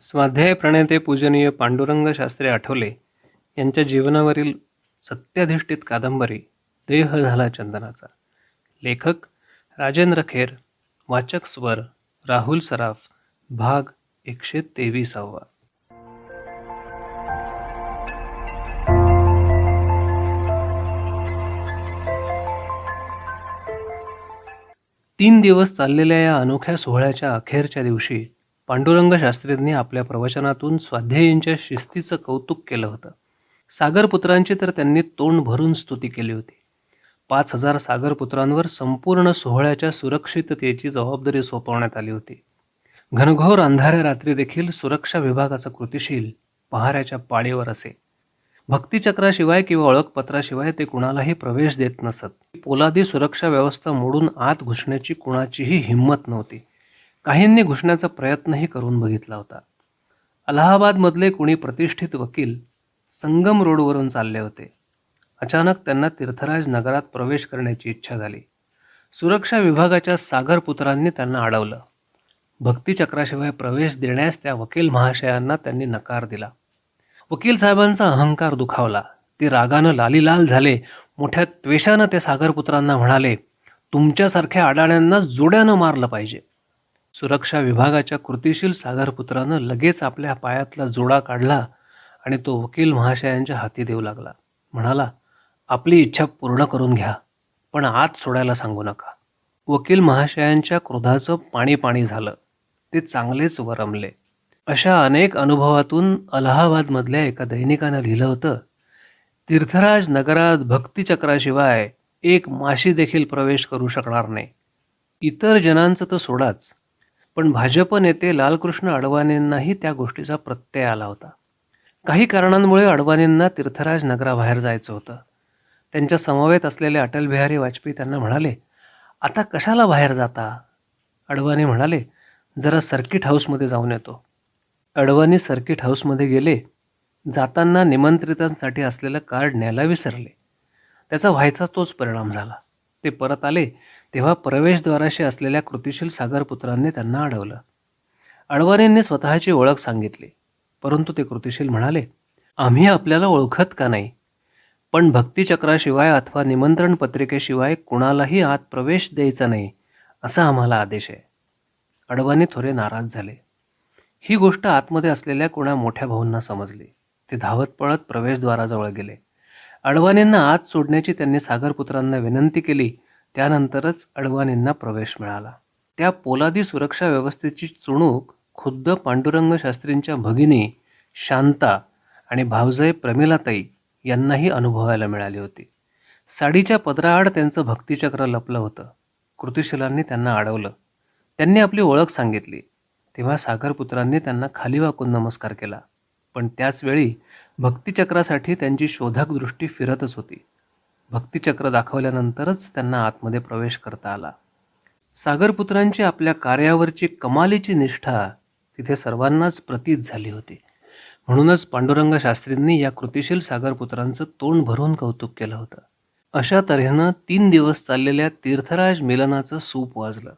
स्वाध्याय प्रणेते पूजनीय पांडुरंग शास्त्री आठवले यांच्या जीवनावरील सत्याधिष्ठित कादंबरी देह झाला चंदनाचा. लेखक राजेंद्र खेर वाचक स्वर राहुल सराफ भाग एकशे तेविसावा. तीन दिवस चाललेल्या या अनोख्या सोहळ्याच्या अखेरच्या दिवशी पांडुरंग शास्त्रींनी आपल्या प्रवचनातून स्वाध्यायींच्या शिस्तीचं कौतुक केलं होतं. सागरपुत्रांची तर त्यांनी तोंड भरून स्तुती केली होती. पाच हजार सागरपुत्रांवर संपूर्ण सोहळ्याच्या सुरक्षिततेची जबाबदारी सोपवण्यात आली होती. घनघोर अंधाऱ्या रात्री देखील सुरक्षा विभागाचा कृतिशील पहाऱ्याच्या पाळीवर असे. भक्तिचक्राशिवाय किंवा ओळखपत्राशिवाय ते कुणालाही प्रवेश देत नसत. पोलादी सुरक्षा व्यवस्था मोडून आत घुसण्याची कुणाचीही हिंमत नव्हती. काहींनी घुसण्याचा प्रयत्नही करून बघितला होता. अलाहाबादमधले कुणी प्रतिष्ठित वकील संगम रोडवरून चालले होते. अचानक त्यांना तीर्थराज नगरात प्रवेश करण्याची इच्छा झाली. सुरक्षा विभागाच्या सागरपुत्रांनी त्यांना अडवलं. भक्तिचक्राशिवाय प्रवेश देण्यास त्या वकील महाशयांना त्यांनी नकार दिला. वकील साहेबांचा अहंकार दुखावला. ते रागानं लालीलाल झाले. मोठ्या त्वेषानं ते सागरपुत्रांना म्हणाले तुमच्यासारख्या अडाण्यांना जोड्यानं मारलं पाहिजे. सुरक्षा विभागाच्या कृतिशील सागरपुत्रानं लगेच आपल्या पायातला जोडा काढला आणि तो वकील महाशयांच्या हाती देऊ लागला. म्हणाला आपली इच्छा पूर्ण करून घ्या पण आत सोडायला सांगू नका. वकील महाशयांच्या क्रोधाचं पाणी पाणी झालं. ते चांगलेच वरमले. अशा अनेक अनुभवातून अलाहाबादमधल्या एका दैनिकानं लिहिलं होतं तीर्थराज नगरात भक्तिचक्राशिवाय एक माशी देखील प्रवेश करू शकणार नाही. इतर जनांचं तर सोडाच पण भाजप नेते लालकृष्ण अडवाणींनाही त्या गोष्टीचा प्रत्यय आला होता. काही कारणांमुळे अडवाणींना तीर्थराज नगराबाहेर जायचं होतं. त्यांच्या समवेत असलेले अटलबिहारी वाजपेयी त्यांना म्हणाले आता कशाला बाहेर जाता? अडवाणी म्हणाले जरा सर्किट हाऊसमध्ये जाऊन येतो. अडवाणी सर्किट हाऊसमध्ये गेले. जाताना निमंत्रितांसाठी असलेलं कार्ड न्यायला विसरले. त्याचा व्हायचा तोच परिणाम झाला. ते परत आले. तेव्हा प्रवेशद्वाराशी असलेल्या कृतिशील सागरपुत्रांनी त्यांना अडवलं. अडवाणींनी स्वतःची ओळख सांगितली. परंतु ते कृतिशील म्हणाले आम्ही आपल्याला ओळखत का नाही? पण भक्तिचक्राशिवाय अथवा निमंत्रण पत्रिकेशिवाय कुणालाही आत प्रवेश द्यायचा नाही असा आम्हाला आदेश आहे. अडवाणी थोडे नाराज झाले. ही गोष्ट आतमध्ये असलेल्या कुणा मोठ्या भाऊंना समजली. ते धावत पळत प्रवेशद्वाराजवळ गेले. अडवाणींना आत सोडण्याची त्यांनी सागरपुत्रांना विनंती केली त्यानंतरच अडवाणींना प्रवेश मिळाला. त्या पोलादी सुरक्षा व्यवस्थेची चुणूक खुद्द पांडुरंग शास्त्रींच्या भगिनी शांता आणि भावजय प्रमिलाताई यांनाही अनुभवायला मिळाली होती. साडीच्या पदराआड त्यांचं भक्तिचक्र लपलं होतं. कृतिशिलांनी त्यांना अडवलं. त्यांनी आपली ओळख सांगितली. तेव्हा सागरपुत्रांनी त्यांना खाली वाकून नमस्कार केला. पण त्याचवेळी भक्तिचक्रासाठी त्यांची शोधक दृष्टी फिरतच होती. भक्तिचक्र दाखवल्यानंतरच त्यांना आतमध्ये प्रवेश करता आला. सागरपुत्रांची आपल्या कार्यावरची कमालीची निष्ठा तिथे सर्वांनाच प्रतीत झाली होती. म्हणूनच पांडुरंग शास्त्रींनी या कृतिशील सागरपुत्रांचं तोंड भरून कौतुक केलं होतं. अशा तऱ्हेनं तीन दिवस चाललेल्या तीर्थराज मिलनाचं सूप वाजलं.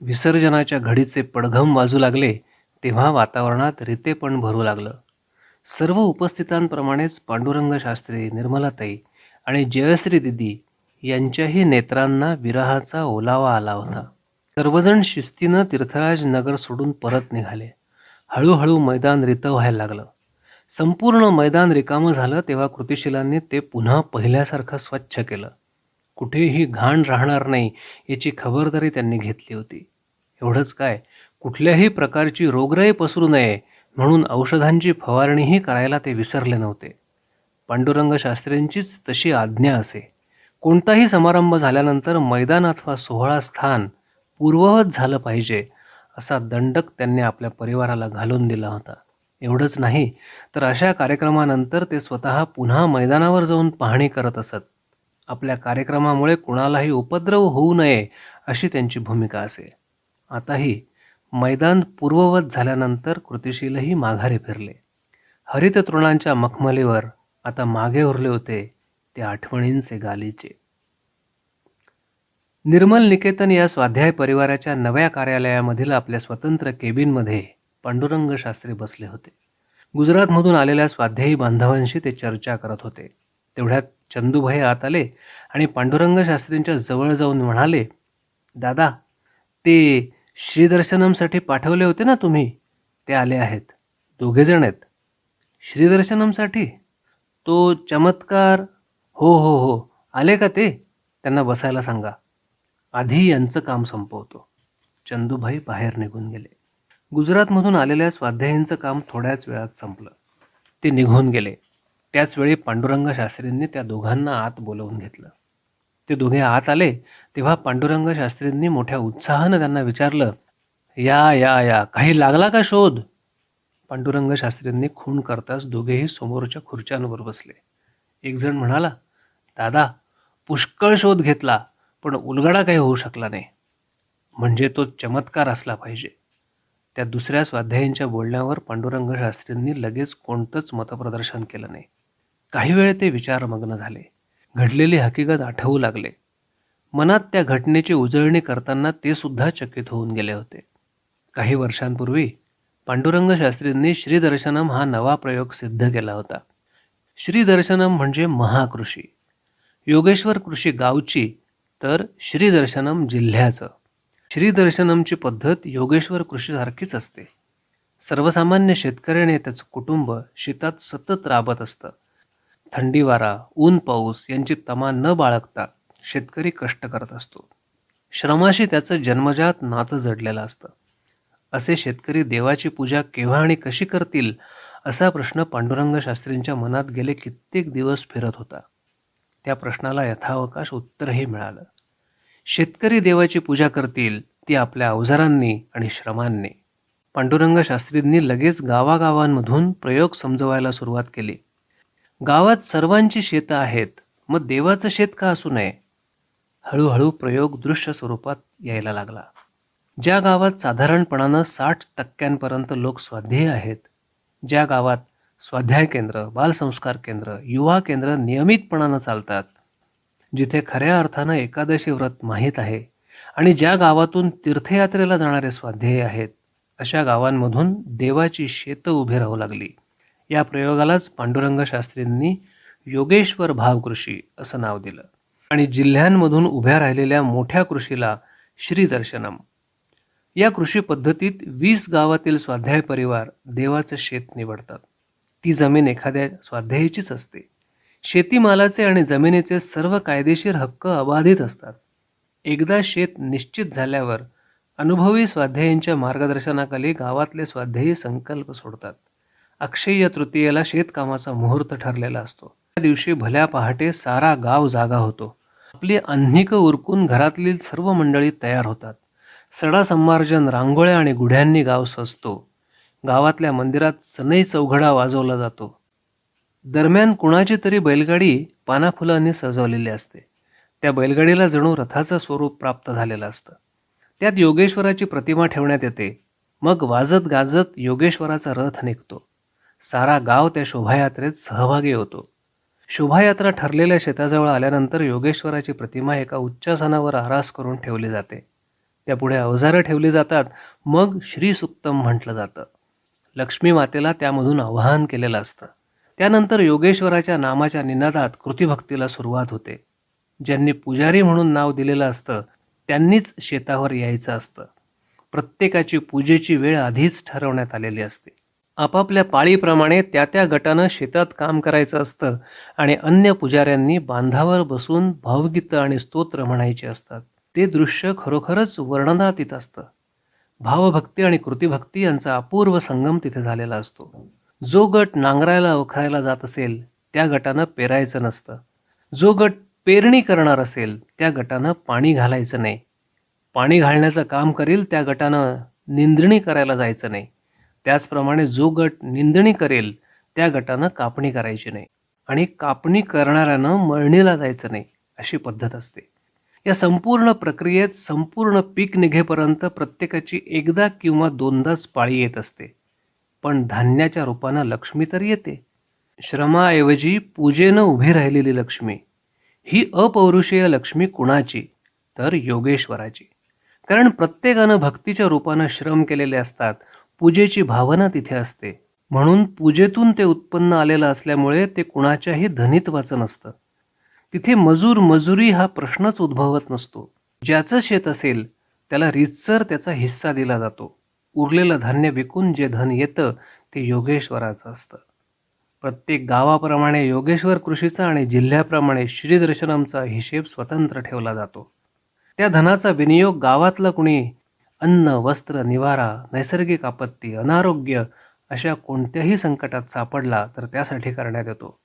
विसर्जनाच्या घडीचे पडघम वाजू लागले तेव्हा वातावरणात रितेपण भरू लागलं. सर्व उपस्थितांप्रमाणेच पांडुरंग शास्त्री निर्मलाताई आणि जयश्री दिदी यांच्याही नेत्रांना विरहाचा ओलावा आला होता. सर्वजण शिस्तीनं तीर्थराज नगर सोडून परत निघाले. हळूहळू मैदान रितं व्हायला लागलं. संपूर्ण मैदान रिकामं झालं तेव्हा कृतिशिलांनी ते पुन्हा पहिल्यासारखं स्वच्छ केलं. कुठेही घाण राहणार नाही याची खबरदारी त्यांनी घेतली होती. एवढंच काय कुठल्याही प्रकारची रोगराई पसरू नये म्हणून औषधांची फवारणीही करायला ते विसरले नव्हते. पांडुरंग शास्त्रींचीच तशी आज्ञा असे. कोणताही समारंभ झाल्यानंतर मैदान अथवा सोहळा स्थान पूर्ववत झालं पाहिजे असा दंडक त्यांनी आपल्या परिवाराला घालून दिला होता. एवढंच नाही तर अशा कार्यक्रमानंतर ते स्वतः पुन्हा मैदानावर जाऊन पाहणी करत असत. आपल्या कार्यक्रमामुळे कुणालाही उपद्रव होऊ नये अशी त्यांची भूमिका असे. आताही मैदान पूर्ववत झाल्यानंतर कृतिशीलही माघारी फिरले. हरित तृणांच्या मखमलीवर आता मागे उरले होते ते आठवणींचे गालीचे. निर्मल निकेतन या स्वाध्याय परिवाराच्या नव्या कार्यालयामधील आपल्या स्वतंत्र केबिनमध्ये पांडुरंग शास्त्री बसले होते. गुजरातमधून आलेल्या स्वाध्यायी बांधवांशी ते चर्चा करत होते. तेवढ्यात चंदूभाई आत आले आणि पांडुरंग शास्त्रींच्या जवळ जाऊन म्हणाले दादा ते श्रीदर्शनमसाठी पाठवले होते ना तुम्ही? ते आले आहेत. दोघेजण आहेत. श्रीदर्शनमसाठी? तो चमत्कार. हो हो हो. आले का ते? त्यांना बसायला सांगा. आधी यांचं काम संपवतो. चंदूभाई बाहेर निघून गेले. गुजरातमधून आलेल्या स्वाध्यायींचं काम थोड्याच वेळात संपलं. ते निघून गेले. त्याचवेळी पांडुरंग शास्त्रींनी त्या दोघांना आत बोलवून घेतलं. ते दोघे आत आले तेव्हा पांडुरंग शास्त्रींनी मोठ्या उत्साहानं त्यांना विचारलं या या या काही लागला का शोध? पांडुरंग शास्त्रींनी खून करताच दोघेही समोरच्या खुर्च्यांवर बसले. एकजण म्हणाला दादा पुष्कळ शोध घेतला पण उलगडा काही होऊ शकला नाही. म्हणजे तो चमत्कार असला पाहिजे. त्या दुसऱ्या स्वाध्यायांच्या बोलण्यावर पांडुरंग शास्त्रींनी लगेच कोणतंच मतप्रदर्शन केलं नाही. काही वेळ ते विचारमग्न झाले. घडलेली हकीकत आठवू लागले. मनात त्या घटनेची उजळणी करताना ते सुद्धा चकित होऊन गेले होते. काही वर्षांपूर्वी पांडुरंग शास्त्रींनी श्रीदर्शनम हा नवा प्रयोग सिद्ध केला होता. श्रीदर्शनम म्हणजे महाकृषी. योगेश्वर कृषी गावची तर श्रीदर्शनम जिल्ह्याचं. श्रीदर्शनमची पद्धत योगेश्वर कृषीसारखीच असते. सर्वसामान्य शेतकऱ्याने त्याचं कुटुंब शेतात सतत राबत असतं. थंडी वारा ऊन पाऊस यांची तमा न बाळगता शेतकरी कष्ट करत असतो. श्रमाशी त्याचं जन्मजात नातं जडलेलं असतं. असे शेतकरी देवाची पूजा केव्हा आणि कशी करतील असा प्रश्न पांडुरंग शास्त्रींच्या मनात गेले कित्येक दिवस फिरत होता. त्या प्रश्नाला यथावकाश उत्तरही मिळालं. शेतकरी देवाची पूजा करतील ती आपल्या अवजारांनी आणि श्रमांनी. पांडुरंग शास्त्रींनी लगेच गावागावांमधून प्रयोग समजवायला सुरुवात केली. गावात सर्वांची शेतं आहेत मग देवाचं शेत का असू नये? हळूहळू प्रयोग दृश्य स्वरूपात यायला लागला. ज्या गावात साधारणपणानं साठ टक्क्यांपर्यंत लोक स्वाध्यायी आहेत ज्या गावात स्वाध्याय केंद्र बालसंस्कार केंद्र युवा केंद्र नियमितपणानं चालतात जिथे खऱ्या अर्थानं एकादशी व्रत माहीत आहे आणि ज्या गावातून तीर्थयात्रेला जाणारे स्वाध्यायी आहेत अशा गावांमधून देवाची शेतं उभी राहू लागली. या प्रयोगालाच पांडुरंग शास्त्रींनी योगेश्वर भावकृषी असं नाव दिलं. आणि जिल्ह्यांमधून उभ्या राहिलेल्या मोठ्या कृषीला श्रीदर्शनम या कृषी पद्धतीत वीस गावातील स्वाध्याय परिवार देवाचं शेत निवडतात. ती जमीन एखाद्या स्वाध्यायाचीच असते. शेतीमालाचे आणि जमिनीचे सर्व कायदेशीर हक्क अबाधित असतात. एकदा शेत निश्चित झाल्यावर अनुभवी स्वाध्यायींच्या मार्गदर्शनाखाली गावातले स्वाध्यायी संकल्प सोडतात. अक्षय्य तृतीयेला शेतकामाचा मुहूर्त ठरलेला असतो. त्या दिवशी भल्या पहाटे सारा गाव जागा होतो. आपली अन्निकं उरकून घरातली सर्व मंडळी तयार होतात. सडा संमार्जन रांगोळ्या आणि गुढ्यांनी गाव सजतो. गावातल्या मंदिरात सनई चौघडा वाजवला जातो. दरम्यान कुणाची तरी बैलगाडी पानाफुलांनी सजवलेली असते. त्या बैलगाडीला जणू रथाचं स्वरूप प्राप्त झालेलं असतं. त्यात योगेश्वराची प्रतिमा ठेवण्यात येते. मग वाजत गाजत योगेश्वराचा रथ निघतो. सारा गाव त्या शोभायात्रेत सहभागी होतो. शोभायात्रा ठरलेल्या शेताजवळ आल्यानंतर योगेश्वराची प्रतिमा एका उच्चासनावर आरास करून ठेवली जाते. त्यापुढे अवजारं ठेवली जातात. मग श्रीसुक्तम म्हटलं जातं. लक्ष्मी मातेला त्यामधून आवाहन केलेलं असतं. त्यानंतर योगेश्वराच्या नामाच्या निनादात कृतीभक्तीला सुरुवात होते. ज्यांनी पुजारी म्हणून नाव दिलेलं असतं त्यांनीच शेतावर यायचं असतं. प्रत्येकाची पूजेची वेळ आधीच ठरवण्यात आलेली असते. आपापल्या पाळीप्रमाणे त्या त्या गटानं शेतात काम करायचं असतं आणि अन्य पुजाऱ्यांनी बांधावर बसून भावगीतं आणि स्तोत्र म्हणायची असतात. ते दृश्य खरोखरच वर्णनातीत असतं. भावभक्ती आणि कृतीभक्ती यांचा अपूर्व संगम तिथे झालेला असतो. जो गट नांगरायला वखरायला जात असेल त्या गटानं पेरायचं नसतं. जो गट पेरणी करणार असेल त्या गटानं पाणी घालायचं नाही. पाणी घालण्याचं काम करेल त्या गटानं निंदणी करायला जायचं नाही. त्याचप्रमाणे जो गट निंदणी करेल त्या गटानं कापणी करायची नाही. आणि कापणी करणाऱ्यानं मळणीला जायचं नाही अशी पद्धत असते. या संपूर्ण प्रक्रियेत संपूर्ण पीक निघेपर्यंत प्रत्येकाची एकदा किंवा दोनदाच पाळी येत असते. पण धान्याच्या रूपानं लक्ष्मी तर येते. श्रमाऐवजी पूजेनं उभी राहिलेली लक्ष्मी ही अपौरुषीय लक्ष्मी कुणाची? तर योगेश्वराची. कारण प्रत्येकानं भक्तीच्या रूपानं श्रम केलेले असतात पूजेची भावना तिथे असते. म्हणून पूजेतून ते उत्पन्न आलेलं असल्यामुळे ते कुणाच्याही धनित्वाचं नसतं. तिथे मजूर मजुरी हा प्रश्नच उद्भवत नसतो. ज्याचं शेत असेल त्याला रीतसर त्याचा हिस्सा दिला जातो. उरलेलं धान्य विकून जे धन येतं ते योगेश्वराचं असतं. प्रत्येक गावाप्रमाणे योगेश्वर कृषीचा आणि जिल्ह्याप्रमाणे श्रीदर्शनमचा हिशेब स्वतंत्र ठेवला जातो. त्या धनाचा विनियोग गावातलं कुणी अन्न वस्त्र निवारा नैसर्गिक आपत्ती अनारोग्य अशा कोणत्याही संकटात सापडला तर त्यासाठी करण्यात येतो.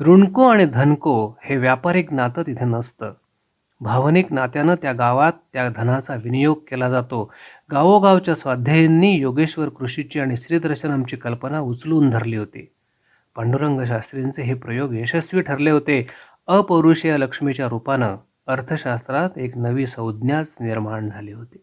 ऋणको आणि धनको हे व्यापारिक नातं तिथे नसतं. भावनिक नात्यानं त्या गावात त्या धनाचा विनियोग केला जातो. गावोगावच्या स्वाध्यायींनी योगेश्वर कृषीची आणि श्रीदर्शनमची कल्पना उचलून धरली होती. पांडुरंग शास्त्रींचे हे प्रयोग यशस्वी ठरले होते. अपौरुषीय लक्ष्मीच्या रूपानं अर्थशास्त्रात एक नवी संज्ञाच निर्माण झाली होती.